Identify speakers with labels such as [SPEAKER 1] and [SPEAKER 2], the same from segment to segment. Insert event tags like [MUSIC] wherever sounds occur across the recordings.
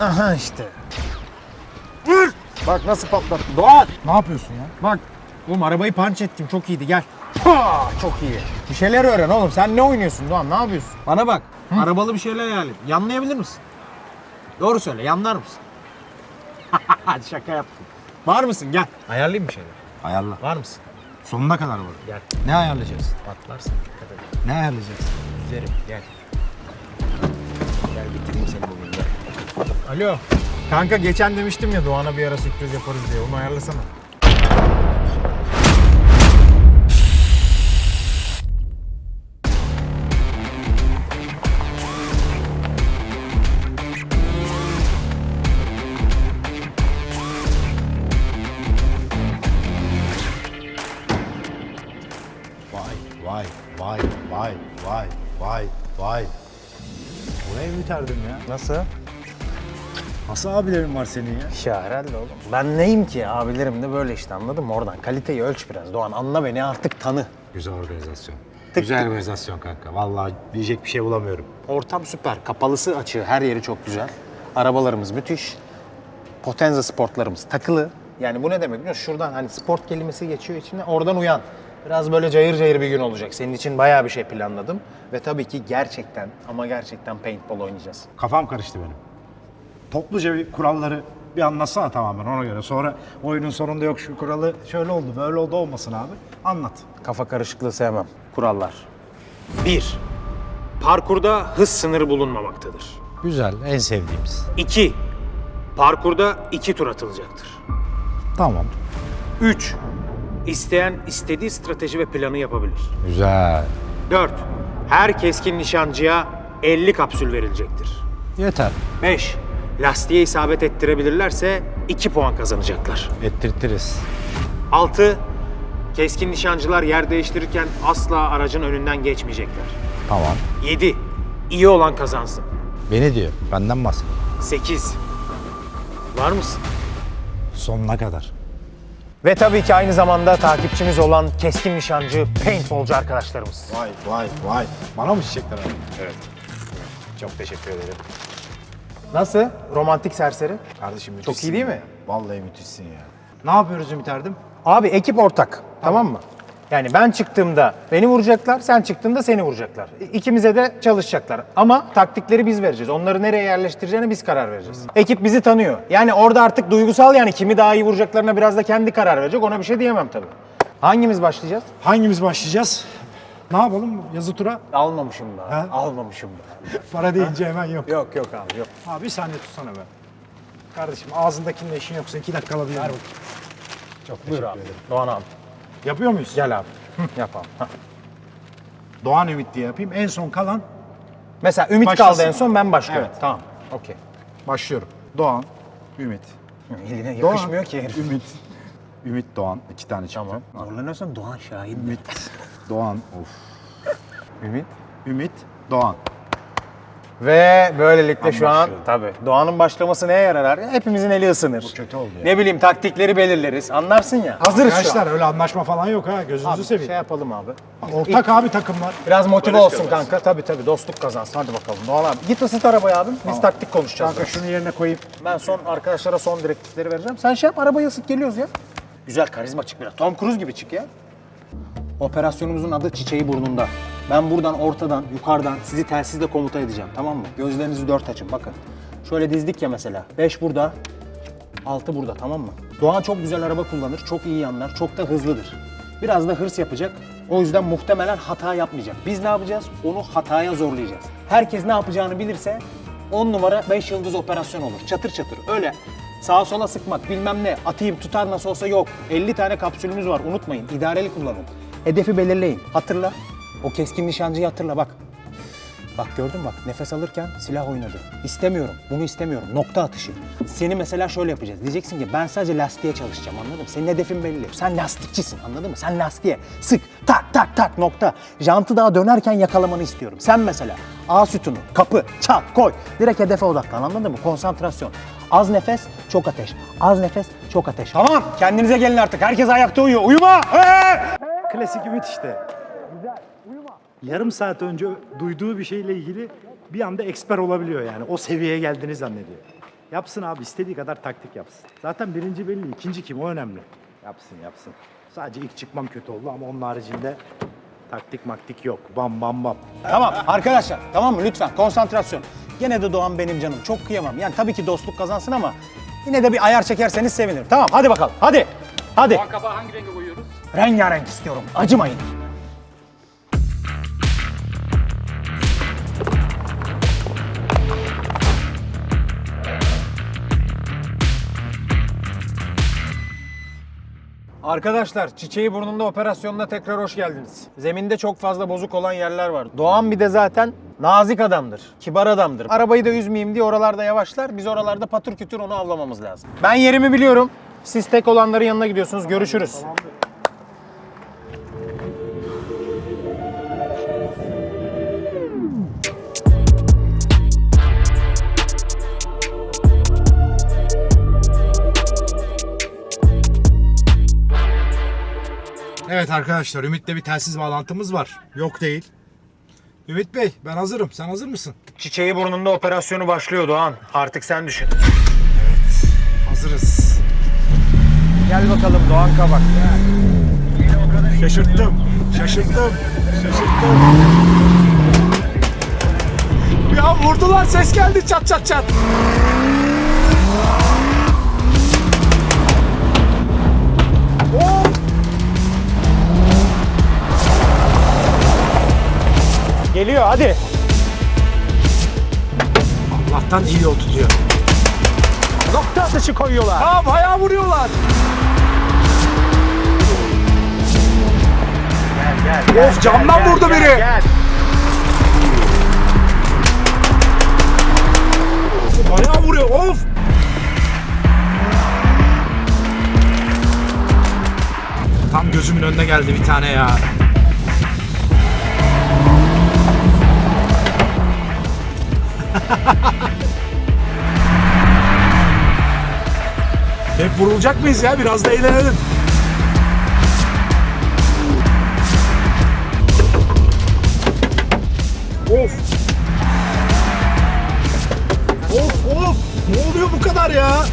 [SPEAKER 1] Aha. İşte. Vur. Bak nasıl patlattı. Doğan.
[SPEAKER 2] Ne yapıyorsun ya?
[SPEAKER 1] Bak. Oğlum arabayı punch ettim. Çok iyiydi. Gel. Ha, çok iyi. Bir şeyler öğren oğlum. Sen ne oynuyorsun Doğan? Ne yapıyorsun? Bana bak. Arabalı bir şeyler hayal et. Yanlayabilir misin? Doğru söyle. Yanlar mısın? [LAUGHS] Şaka yaptım. Var mısın? Gel. Ayarlayayım bir şeyler.
[SPEAKER 2] Ayarla.
[SPEAKER 1] Var mısın?
[SPEAKER 2] Sonuna kadar var.
[SPEAKER 1] Gel.
[SPEAKER 2] Ne ayarlayacağız?
[SPEAKER 1] Patlarsın. Dikkat et.
[SPEAKER 2] Ne ayarlayacağız?
[SPEAKER 1] Üzerim. Gel Alo. Kanka geçen demiştim ya Doğan'a bir ara sürpriz yaparız diye. Onu ayarlasana.
[SPEAKER 2] Vay vay vay vay vay vay. Buraya mı terdim ya?
[SPEAKER 1] Nasıl?
[SPEAKER 2] Nasıl abilerin var senin ya?
[SPEAKER 1] Ya herhalde oğlum. Ben neyim ki? Abilerim de böyle işte anladın mı? Oradan kaliteyi ölç biraz. Doğan anla beni artık tanı.
[SPEAKER 2] Güzel organizasyon.
[SPEAKER 1] Tık
[SPEAKER 2] Güzel
[SPEAKER 1] tık.
[SPEAKER 2] organizasyon kanka. Vallahi diyecek bir şey bulamıyorum.
[SPEAKER 1] Ortam süper. Kapalısı açığı. Her yeri çok güzel. Arabalarımız müthiş. Potenza sportlarımız takılı. Yani bu ne demek biliyor musun? Şuradan hani sport kelimesi geçiyor içine. Oradan uyan. Biraz böyle cayır cayır bir gün olacak. Senin için bayağı bir şey planladım. Ve tabii ki gerçekten ama gerçekten paintball oynayacağız.
[SPEAKER 2] Kafam karıştı benim. Topluca bir kuralları bir anlatsana tamamen ona göre. Sonra oyunun sonunda yok şu kuralı şöyle oldu böyle oldu olmasın abi. Anlat.
[SPEAKER 1] Kafa karışıklığı sevmem. Kurallar. 1. Parkurda hız sınırı bulunmamaktadır.
[SPEAKER 2] Güzel en sevdiğimiz.
[SPEAKER 1] 2. Parkurda 2 tur atılacaktır.
[SPEAKER 2] Tamam.
[SPEAKER 1] 3. İsteyen istediği strateji ve planı yapabilir.
[SPEAKER 2] Güzel.
[SPEAKER 1] 4. Her keskin nişancıya 50 kapsül verilecektir.
[SPEAKER 2] Yeter.
[SPEAKER 1] 5. Lastiğe isabet ettirebilirlerse 2 puan kazanacaklar.
[SPEAKER 2] Ettirtiriz.
[SPEAKER 1] 6. Keskin nişancılar yer değiştirirken asla aracın önünden geçmeyecekler.
[SPEAKER 2] Tamam.
[SPEAKER 1] 7. İyi olan kazansın.
[SPEAKER 2] Beni diyor. Benden bahsediyor.
[SPEAKER 1] 8. Var mısın?
[SPEAKER 2] Sonuna kadar.
[SPEAKER 1] Ve tabii ki aynı zamanda takipçimiz olan keskin nişancı paintballcu arkadaşlarımız.
[SPEAKER 2] Vay vay vay. Bana mı çiçekler abi?
[SPEAKER 1] Evet. Çok teşekkür ederim. Nasıl? Romantik serseri.
[SPEAKER 2] Kardeşim
[SPEAKER 1] Çok
[SPEAKER 2] müthişsin
[SPEAKER 1] iyi değil
[SPEAKER 2] ya.
[SPEAKER 1] mi?
[SPEAKER 2] Vallahi müthişsin ya. Ne yapıyoruz Ümit Erdem?
[SPEAKER 1] Abi ekip ortak. Tamam mı? Yani ben çıktığımda beni vuracaklar, sen çıktığında seni vuracaklar. İkimize de çalışacaklar. Ama taktikleri biz vereceğiz. Onları nereye yerleştireceğine biz karar vereceğiz. Ekip bizi tanıyor. Yani orada artık duygusal yani kimi daha iyi vuracaklarına biraz da kendi karar verecek. Ona bir şey diyemem tabii. Hangimiz başlayacağız?
[SPEAKER 2] Hangimiz başlayacağız? Ne yapalım? Yazı tura.
[SPEAKER 1] Almamışım da.
[SPEAKER 2] Ha?
[SPEAKER 1] Almamışım da. [LAUGHS]
[SPEAKER 2] Para deyince hemen yok.
[SPEAKER 1] Yok yok abi yok.
[SPEAKER 2] Abi bir saniye tutsana be. Kardeşim ağzındakinin işin yoksa iki dakika alabilir miyim? Çok
[SPEAKER 1] Buyur abi. Doğan abi.
[SPEAKER 2] Yapıyor muyuz?
[SPEAKER 1] Gel abi. [LAUGHS] Yapalım. Hah.
[SPEAKER 2] Doğan Ümit diye yapayım. En son kalan
[SPEAKER 1] Mesela Ümit
[SPEAKER 2] Başlasın.
[SPEAKER 1] kaldı en son ben başlıyorum.
[SPEAKER 2] Evet.
[SPEAKER 1] Tamam. Okey.
[SPEAKER 2] başlıyorum. Doğan, Ümit.
[SPEAKER 1] Eline yakışmıyor
[SPEAKER 2] Doğan,
[SPEAKER 1] ki herif.
[SPEAKER 2] Ümit. Ümit Doğan. iki tane çıktı.
[SPEAKER 1] Tamam. Zorlanıyorsan Doğan Şahin.
[SPEAKER 2] Ümit, Doğan. Of. [LAUGHS]
[SPEAKER 1] Ümit.
[SPEAKER 2] Ümit, Doğan.
[SPEAKER 1] Ve böylelikle şu an tabii Doğan'ın başlaması neye yarar? abi? Hepimizin eli ısınır.
[SPEAKER 2] Bu kötü oldu ya.
[SPEAKER 1] Ne bileyim taktikleri belirleriz. Anlarsın ya. Hazırız şu
[SPEAKER 2] Arkadaşlar öyle anlaşma falan yok ha. Gözünüzü
[SPEAKER 1] Abi,
[SPEAKER 2] seveyim.
[SPEAKER 1] şey yapalım abi.
[SPEAKER 2] Ortak abi takımlar.
[SPEAKER 1] Biraz motive olsun kanka. Tabii tabii dostluk kazansın. Hadi bakalım. Doğan abi. Git ısıt arabayı abim. Biz taktik konuşacağız.
[SPEAKER 2] Kanka şunu yerine koyayım.
[SPEAKER 1] Ben son arkadaşlara son direktifleri vereceğim. Sen şey yap arabayı ısıt geliyoruz ya. Güzel karizma çık biraz. Tom Cruise gibi çık ya. Operasyonumuzun adı Çiçeği Burnunda. Ben buradan ortadan, yukarıdan sizi telsizle komuta edeceğim tamam mı? Gözlerinizi dört açın bakın. Şöyle dizdik ya mesela. Beş burada, altı burada tamam mı? Doğan çok güzel araba kullanır, çok iyi yanlar, çok da hızlıdır. Biraz da hırs yapacak. O yüzden muhtemelen hata yapmayacak. Biz ne yapacağız? Onu hataya zorlayacağız. Herkes ne yapacağını bilirse 10 numara 5 yıldız operasyon olur. Çatır çatır. Öyle sağa sola sıkmak bilmem ne atayım tutar nasıl olsa yok. 50 tane kapsülümüz var unutmayın. İdareli kullanın. Hedefi belirleyin. Hatırla. O keskin nişancıyı hatırla bak. Bak gördün mü bak nefes alırken silah oynadı. İstemiyorum. Bunu istemiyorum. Nokta atışı. Seni mesela şöyle yapacağız. Diyeceksin ki ben sadece lastiğe çalışacağım anladın mı? Senin hedefin belli. Sen lastikçisin anladın mı? Sen lastiğe sık tak tak tak nokta. Jantı daha dönerken yakalamanı istiyorum. Sen mesela A sütunu, kapı, çat, koy. Direkt hedefe odaklan anladın mı? Konsantrasyon. Az nefes, çok ateş. Az nefes, çok ateş. Tamam kendinize gelin artık. Herkes ayakta uyuyor. Uyuma! Hey!
[SPEAKER 3] Klasik Ümit işte. Yarım saat önce duyduğu bir şeyle ilgili
[SPEAKER 2] bir anda eksper olabiliyor yani. O seviyeye geldiğini zannediyor. Yapsın abi istediği kadar taktik yapsın. Zaten birinci belli, ikinci kim o önemli. Yapsın yapsın. Sadece ilk çıkmam kötü oldu ama onun haricinde taktik maktik yok. Bam bam bam.
[SPEAKER 1] Tamam arkadaşlar tamam mı lütfen konsantrasyon. Gene de Doğan benim canım çok kıyamam. Yani tabii ki dostluk kazansın ama yine de bir ayar çekerseniz sevinirim. Tamam hadi bakalım hadi. Hadi.
[SPEAKER 3] Soğan kabağı hangi renge boyuyoruz?
[SPEAKER 1] Rengarenk istiyorum. Acımayın. Arkadaşlar çiçeği burnunda operasyonuna tekrar hoş geldiniz. Zeminde çok fazla bozuk olan yerler var. Doğan bir de zaten nazik adamdır, kibar adamdır. Arabayı da üzmeyeyim diye oralarda yavaşlar. Biz oralarda patır kütür onu avlamamız lazım. Ben yerimi biliyorum. Siz tek olanların yanına gidiyorsunuz. Görüşürüz.
[SPEAKER 2] Evet arkadaşlar Ümit'le bir telsiz bağlantımız var. Yok değil. Ümit Bey ben hazırım. Sen hazır mısın?
[SPEAKER 1] Çiçeği burnunda operasyonu başlıyor Doğan. Artık sen düşün.
[SPEAKER 2] Hazırız.
[SPEAKER 1] Gel bakalım Doğan Kabak.
[SPEAKER 2] Şaşırttım. Şaşırttım. Şaşırttım. Ya vurdular ses geldi çat çat çat.
[SPEAKER 1] Geliyor hadi.
[SPEAKER 2] Allah'tan iyi yol tutuyor.
[SPEAKER 1] Nokta atışı koyuyorlar.
[SPEAKER 2] Ha bayağı vuruyorlar.
[SPEAKER 1] Gel, gel,
[SPEAKER 2] Of, camdan
[SPEAKER 1] gel,
[SPEAKER 2] vurdu
[SPEAKER 1] gel,
[SPEAKER 2] biri.
[SPEAKER 1] Gel.
[SPEAKER 2] Bayağı vuruyor of. Tam gözümün önüne geldi bir tane ya. [LAUGHS] Hep vurulacak mıyız ya? Biraz da eğlenelim. Of. Of of. Ne oluyor bu kadar ya?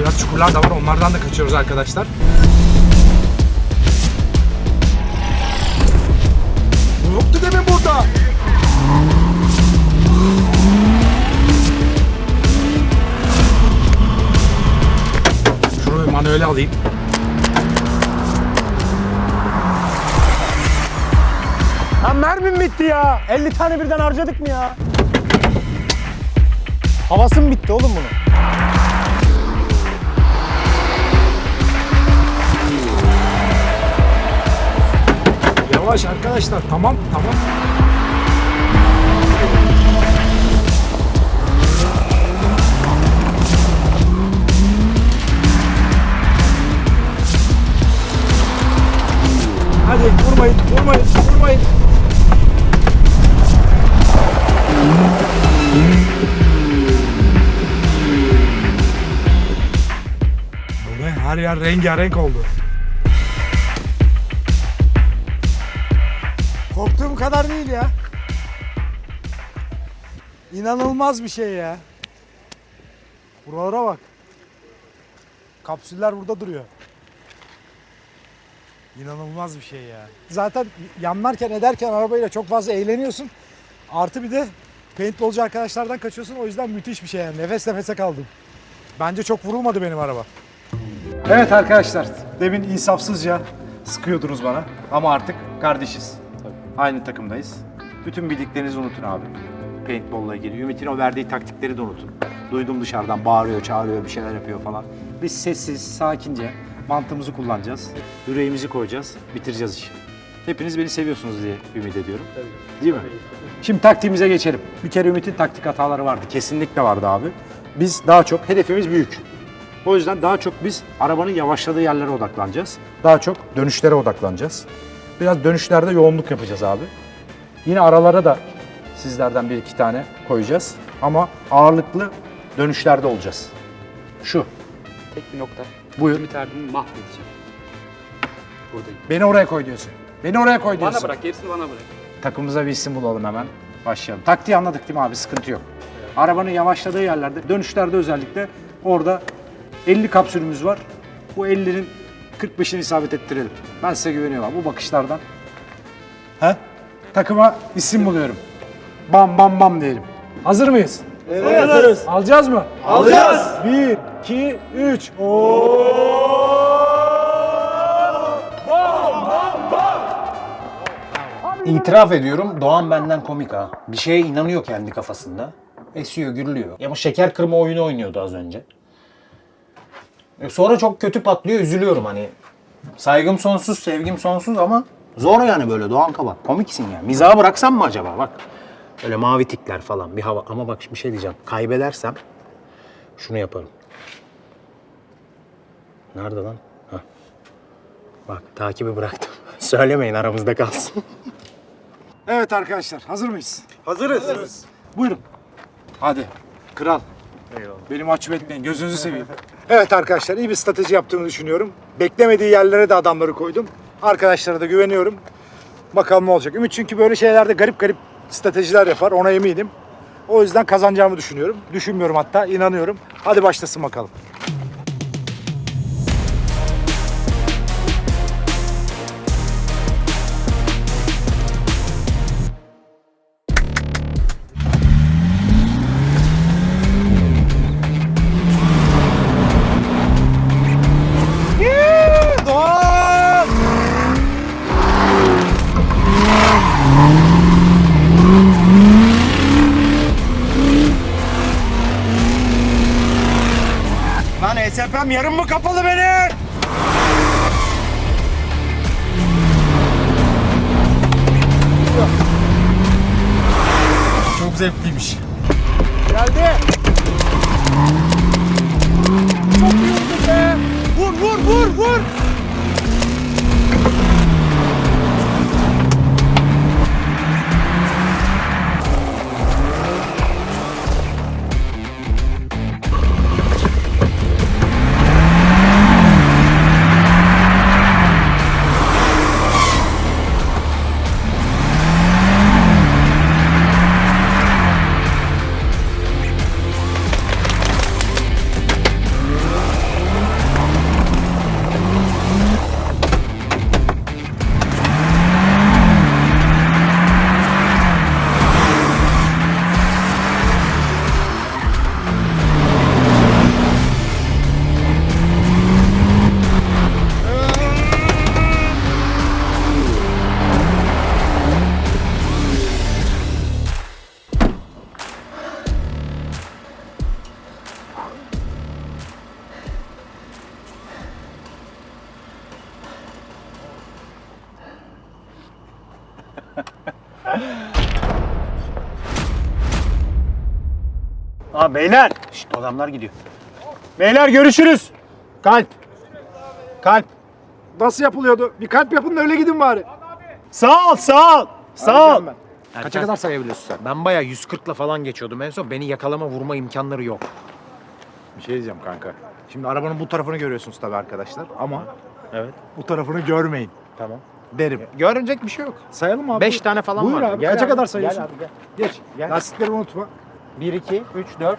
[SPEAKER 2] Biraz çukurlar da var. Onlardan da kaçıyoruz arkadaşlar. Manuele alayım.
[SPEAKER 1] Lan mermim bitti ya. 50 tane birden harcadık mı ya? Havası mı bitti oğlum bunun?
[SPEAKER 2] Yavaş arkadaşlar. Tamam tamam. Yer rengarenk oldu. Korktuğum kadar değil ya. İnanılmaz bir şey ya. Buralara bak. Kapsüller burada duruyor. İnanılmaz bir şey ya. Zaten yanlarken ederken arabayla çok fazla eğleniyorsun. Artı bir de paintballcu arkadaşlardan kaçıyorsun. O yüzden müthiş bir şey yani. Nefes nefese kaldım. Bence çok vurulmadı benim araba. Evet arkadaşlar, demin insafsızca sıkıyordunuz bana ama artık kardeşiz. Aynı takımdayız. Bütün bildiklerinizi unutun abi. Paintball'la ilgili. Ümit'in o verdiği taktikleri de unutun. Duydum dışarıdan bağırıyor, çağırıyor, bir şeyler yapıyor falan. Biz sessiz, sakince mantığımızı kullanacağız. Yüreğimizi koyacağız, bitireceğiz işi. Hepiniz beni seviyorsunuz diye ümit ediyorum. Değil mi? Şimdi taktiğimize geçelim. Bir kere Ümit'in taktik hataları vardı. Kesinlikle vardı abi. Biz daha çok, hedefimiz büyük. O yüzden daha çok biz arabanın yavaşladığı yerlere odaklanacağız. Daha çok dönüşlere odaklanacağız. Biraz dönüşlerde yoğunluk yapacağız abi. Yine aralara da sizlerden bir iki tane koyacağız. Ama ağırlıklı dönüşlerde olacağız. Şu.
[SPEAKER 3] Tek bir nokta.
[SPEAKER 2] Buyur.
[SPEAKER 3] Ümit mahvedeceğim. Buradayım.
[SPEAKER 2] Beni oraya koy diyorsun. Beni oraya koy diyorsun.
[SPEAKER 3] Bana bırak, gerisini bana bırak.
[SPEAKER 2] takımımıza bir isim bulalım hemen. Başlayalım. Taktiği anladık değil mi abi? Sıkıntı yok. Arabanın yavaşladığı yerlerde, dönüşlerde özellikle orada 50 kapsülümüz var. Bu 50'nin 45'ini isabet ettirelim. Ben size güveniyorum abi bu bakışlardan. He? Takıma isim buluyorum. Bam bam bam diyelim. Hazır mıyız? Evet hazırız. Alacağız mı? Alacağız. 1, 2, 3.
[SPEAKER 1] İtiraf ediyorum Doğan benden komik ha. Bir şeye inanıyor kendi kafasında. Esiyor, gürlüyor. Ya bu şeker kırma oyunu oynuyordu az önce. E sonra çok kötü patlıyor, üzülüyorum hani. Saygım sonsuz, sevgim sonsuz ama zor yani böyle Doğan Kaba. Komiksin ya. Mizaha bıraksam mı acaba bak. Böyle mavi tikler falan bir hava. Ama bak bir şey diyeceğim. Kaybedersem şunu yaparım. Nerede lan? Hah. Bak takibi bıraktım. [LAUGHS] Söylemeyin aramızda kalsın.
[SPEAKER 2] Evet arkadaşlar hazır mıyız? Hazırız. Buyurun. Hadi. Kral. Beni mahcup etmeyin. Gözünüzü seveyim. [LAUGHS] Evet arkadaşlar iyi bir strateji yaptığımı düşünüyorum. Beklemediği yerlere de adamları koydum. Arkadaşlara da güveniyorum. Bakalım ne olacak. Ümit çünkü böyle şeylerde garip garip stratejiler yapar. Ona eminim. O yüzden kazanacağımı düşünüyorum. Düşünmüyorum hatta. inanıyorum. Hadi başlasın bakalım.
[SPEAKER 1] Aa beyler. Şşt adamlar gidiyor. Beyler görüşürüz. Kalp. Kalp.
[SPEAKER 2] Nasıl yapılıyordu? Bir kalp yapın da öyle gidin bari.
[SPEAKER 1] Sağ ol, sağ ol. Sağ ol.
[SPEAKER 2] Ben. Kaça kadar sayabiliyorsun sen?
[SPEAKER 1] Ben bayağı 140'la falan geçiyordum en son. Beni yakalama vurma imkanları yok.
[SPEAKER 2] Bir şey diyeceğim kanka. Şimdi arabanın bu tarafını görüyorsunuz tabii arkadaşlar ama
[SPEAKER 1] Evet.
[SPEAKER 2] bu tarafını görmeyin
[SPEAKER 1] Tamam.
[SPEAKER 2] Derim.
[SPEAKER 1] Görünecek bir şey yok.
[SPEAKER 2] Sayalım abi.
[SPEAKER 1] 5 tane falan
[SPEAKER 2] Buyur
[SPEAKER 1] var.
[SPEAKER 2] abi.
[SPEAKER 1] Gel
[SPEAKER 2] Kaça
[SPEAKER 1] abi,
[SPEAKER 2] kadar
[SPEAKER 1] gel
[SPEAKER 2] sayıyorsun?
[SPEAKER 1] abi, gel.
[SPEAKER 2] Geç.
[SPEAKER 1] Gel.
[SPEAKER 2] Lastiklerimi unutma.
[SPEAKER 1] 1, 2, 3, 4,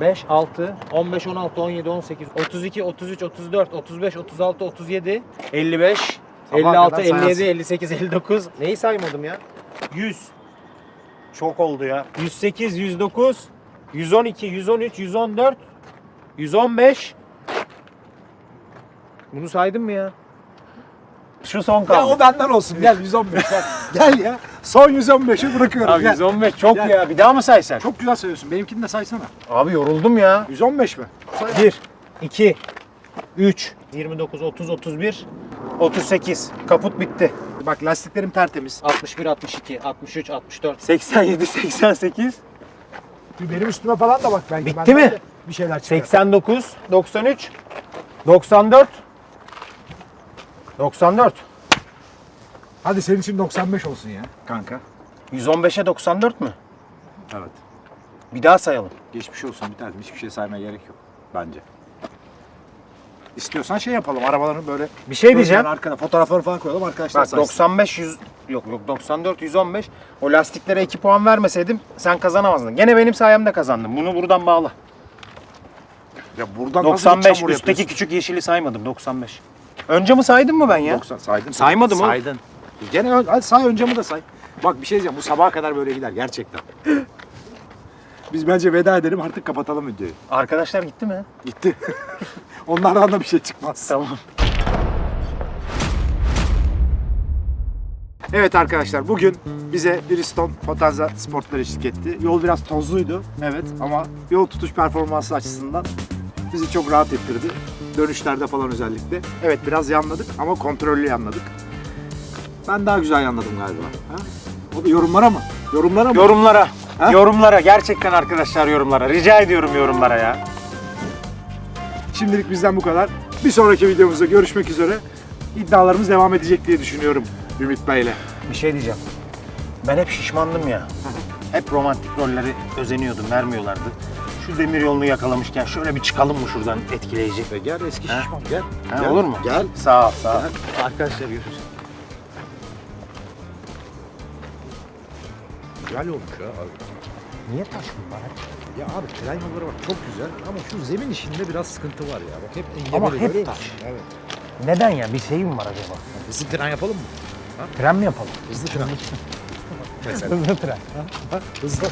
[SPEAKER 1] 5, 6, 15, 16, 17, 18, 32, 33, 34, 35, 36, 37, 55,
[SPEAKER 2] Sabaha
[SPEAKER 1] 56,
[SPEAKER 2] kadar
[SPEAKER 1] 57,
[SPEAKER 2] sayarsın.
[SPEAKER 1] 58, 59. Neyi saymadım ya? 100.
[SPEAKER 2] Çok oldu ya.
[SPEAKER 1] 108, 109, 112, 113, 114, 115. Bunu saydım mı ya? Şu son
[SPEAKER 2] Ya
[SPEAKER 1] kaldı.
[SPEAKER 2] o benden olsun. Gel 115. gel. [LAUGHS] gel ya. Son 115'i bırakıyorum.
[SPEAKER 1] Abi
[SPEAKER 2] gel.
[SPEAKER 1] 115 çok
[SPEAKER 2] Gel.
[SPEAKER 1] ya. Bir daha mı saysak?
[SPEAKER 2] Çok güzel sayıyorsun. Benimkini de saysana.
[SPEAKER 1] Abi yoruldum ya.
[SPEAKER 2] 115 mi?
[SPEAKER 1] 1, 2, 3, 29, 30, 31, 38. Kaput bitti.
[SPEAKER 2] Bak lastiklerim tertemiz.
[SPEAKER 1] 61, 62, 63, 64, 87, 88,
[SPEAKER 2] Bir Benim üstüme falan da bak belki.
[SPEAKER 1] Bitti
[SPEAKER 2] benden
[SPEAKER 1] mi?
[SPEAKER 2] de Bir şeyler çıkar.
[SPEAKER 1] 89, 93, 94, 94.
[SPEAKER 2] Hadi senin için 95 olsun ya kanka.
[SPEAKER 1] 115'e 94 mü?
[SPEAKER 2] Evet.
[SPEAKER 1] Bir daha sayalım.
[SPEAKER 2] Geçmiş olsun bir tane. Hiçbir şey saymaya gerek yok bence. İstiyorsan şey yapalım. Arabaların böyle
[SPEAKER 1] Bir şey diyeceğim.
[SPEAKER 2] arkada fotoğrafları falan koyalım arkadaşlar
[SPEAKER 1] Bak
[SPEAKER 2] saysın.
[SPEAKER 1] 95, 100, Yok yok 94 115. O lastiklere 2 puan vermeseydim sen kazanamazdın. Gene benim sayemde kazandın. Bunu buradan bağla.
[SPEAKER 2] Ya buradan
[SPEAKER 1] 95 üstteki küçük yeşili saymadım 95. Önce mi saydım mı ben ya?
[SPEAKER 2] 90 saydın.
[SPEAKER 1] Saymadım oğlum.
[SPEAKER 2] Saydın. Gene ön- hadi say önce mi de say. Bak bir şey diyeceğim bu sabaha kadar böyle gider gerçekten. [LAUGHS] Biz bence veda edelim artık kapatalım videoyu.
[SPEAKER 1] Arkadaşlar gitti mi?
[SPEAKER 2] Gitti. [LAUGHS] Onlardan da bir şey çıkmaz.
[SPEAKER 1] Tamam.
[SPEAKER 2] Evet arkadaşlar bugün bize Bridgestone Potenza Sportlar eşlik etti. Yol biraz tozluydu evet ama yol tutuş performansı açısından bizi çok rahat ettirdi. Dönüşlerde falan özellikle. Evet biraz yanladık ama kontrollü yanladık. Ben daha güzel yanladım galiba. Ha? O da yorumlara mı? Yorumlara mı?
[SPEAKER 1] Yorumlara.
[SPEAKER 2] Ha?
[SPEAKER 1] Yorumlara. Gerçekten arkadaşlar yorumlara. Rica ediyorum yorumlara ya.
[SPEAKER 2] Şimdilik bizden bu kadar. Bir sonraki videomuzda görüşmek üzere. İddialarımız devam edecek diye düşünüyorum Ümit Bey'le.
[SPEAKER 1] Bir şey diyeceğim. Ben hep şişmandım ya. Hep romantik rolleri özeniyordum, vermiyorlardı. Şu demir yolunu yakalamışken şöyle bir çıkalım mı şuradan etkileyici?
[SPEAKER 2] Ve gel eski
[SPEAKER 1] Ha?
[SPEAKER 2] şişman gel.
[SPEAKER 1] Ha,
[SPEAKER 2] Gel.
[SPEAKER 1] olur mu?
[SPEAKER 2] Gel.
[SPEAKER 1] Sağ ol, sağ ol.
[SPEAKER 2] Arkadaşlar görüşürüz. Güzel olmuş ya abi.
[SPEAKER 1] Niye taş bunlar?
[SPEAKER 2] Ya abi tren yolları bak çok güzel ama şu zemin işinde biraz sıkıntı var ya. Bak hep engebeli.
[SPEAKER 1] Ama hep
[SPEAKER 2] görüyor
[SPEAKER 1] taş.
[SPEAKER 2] musun? Evet.
[SPEAKER 1] Neden ya? Bir şey mi var acaba?
[SPEAKER 2] Hızlı tren yapalım mı?
[SPEAKER 1] Tren mi yapalım?
[SPEAKER 2] Hızlı tren. Mesela.
[SPEAKER 1] Hızlı tren.
[SPEAKER 2] Ha, hızlı.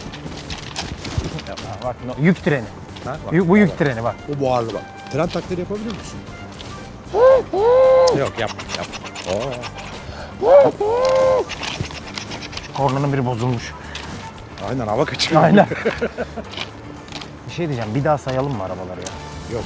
[SPEAKER 1] Bak no- yük treni.
[SPEAKER 2] Ha, bak,
[SPEAKER 1] Yük- bu yük treni bak.
[SPEAKER 2] Bu buharlı bak. Tren taklidi yapabilir misin? Yok yapma yapma.
[SPEAKER 1] Kornanın biri bozulmuş.
[SPEAKER 2] Aynen hava kaçırıyor.
[SPEAKER 1] Aynen. [LAUGHS] bir şey diyeceğim. Bir daha sayalım mı arabaları ya?
[SPEAKER 2] Yok.